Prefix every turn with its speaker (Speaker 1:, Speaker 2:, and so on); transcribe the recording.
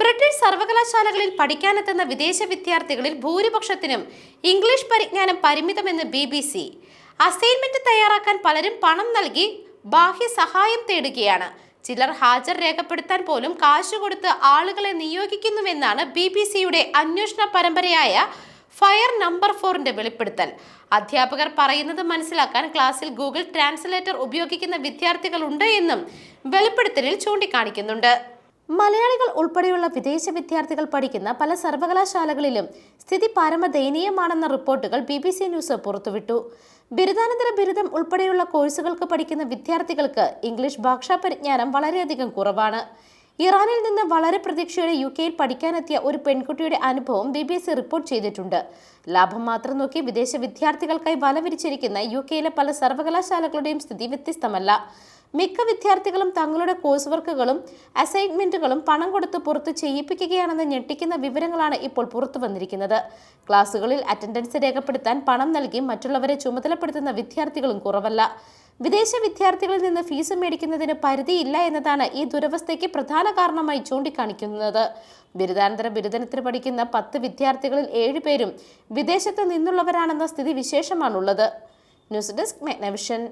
Speaker 1: British സർവകലാശാലകളിൽ പഠിക്കാനെത്തുന്ന വിദേശ വിദ്യാർത്ഥികളിൽ ഭൂരിപക്ഷത്തിനും ഇംഗ്ലീഷ് പരിജ്ഞാനം പരിമിതമെന്ന് ബി ബി സി. അസൈൻമെന്റ് തയ്യാറാക്കാൻ പലരും പണം നൽകി ബാഹ്യ സഹായം തേടുകയാണ്. ചിലർ ഹാജർ രേഖപ്പെടുത്താൻ പോലും കാശ് കൊടുത്ത് ആളുകളെ നിയോഗിക്കുന്നുവെന്നാണ് ബി ബി സിയുടെ അന്വേഷണ പരമ്പരയായ ഫയർ നമ്പർ ഫോറിന്റെ വെളിപ്പെടുത്തൽ. അധ്യാപകർ പറയുന്നത് മനസ്സിലാക്കാൻ ക്ലാസ്സിൽ ഗൂഗിൾ ട്രാൻസ്ലേറ്റർ ഉപയോഗിക്കുന്ന വിദ്യാർത്ഥികളുണ്ട് എന്നും വെളിപ്പെടുത്തലിൽ ചൂണ്ടിക്കാണിക്കുന്നുണ്ട്. മലയാളികൾ ഉൾപ്പെടെയുള്ള വിദേശ വിദ്യാർത്ഥികൾ പഠിക്കുന്ന പല സർവകലാശാലകളിലും സ്ഥിതി പരമദയനീയമാണെന്ന റിപ്പോർട്ടുകൾ ബി ബി സി ന്യൂസ് പുറത്തുവിട്ടു. ബിരുദാനന്തര ബിരുദം ഉൾപ്പെടെയുള്ള കോഴ്സുകൾക്ക് പഠിക്കുന്ന വിദ്യാർത്ഥികൾക്ക് ഇംഗ്ലീഷ് ഭാഷാ പരിജ്ഞാനം വളരെയധികം കുറവാണ്. ഇറാനിൽ നിന്ന് വളരെ പ്രതീക്ഷയോടെ യു കെയിൽ പഠിക്കാനെത്തിയ ഒരു പെൺകുട്ടിയുടെ അനുഭവം ബി ബി സി റിപ്പോർട്ട് ചെയ്തിട്ടുണ്ട്. ലാഭം മാത്രം നോക്കി വിദേശ വിദ്യാർത്ഥികൾക്കായി വല യു കെയിലെ പല സർവകലാശാലകളുടെയും സ്ഥിതി വ്യത്യസ്തമല്ല. മിക്ക വിദ്യാർത്ഥികളും തങ്ങളുടെ കോഴ്സ് വർക്കുകളും അസൈൻമെന്റുകളും പണം കൊടുത്ത് പുറത്ത് ചെയ്യിപ്പിക്കുകയാണെന്ന് ഞെട്ടിക്കുന്ന വിവരങ്ങളാണ് ഇപ്പോൾ പുറത്തു വന്നിരിക്കുന്നത്. ക്ലാസുകളിൽ അറ്റൻഡൻസ് രേഖപ്പെടുത്താൻ പണം നൽകി മറ്റുള്ളവരെ ചുമതലപ്പെടുത്തുന്ന വിദ്യാർത്ഥികളും കുറവല്ല. വിദേശ വിദ്യാർത്ഥികളിൽ നിന്ന് ഫീസ് മേടിക്കുന്നതിന് പരിധിയില്ല എന്നതാണ് ഈ ദുരവസ്ഥയ്ക്ക് പ്രധാന കാരണമായി ചൂണ്ടിക്കാണിക്കുന്നത്. ബിരുദാനന്തര ബിരുദനത്തിന് പഠിക്കുന്ന പത്ത് വിദ്യാർത്ഥികളിൽ ഏഴുപേരും വിദേശത്ത് നിന്നുള്ളവരാണെന്ന സ്ഥിതി വിശേഷമാണുള്ളത്. News desk മെഗ്നവിഷൻ.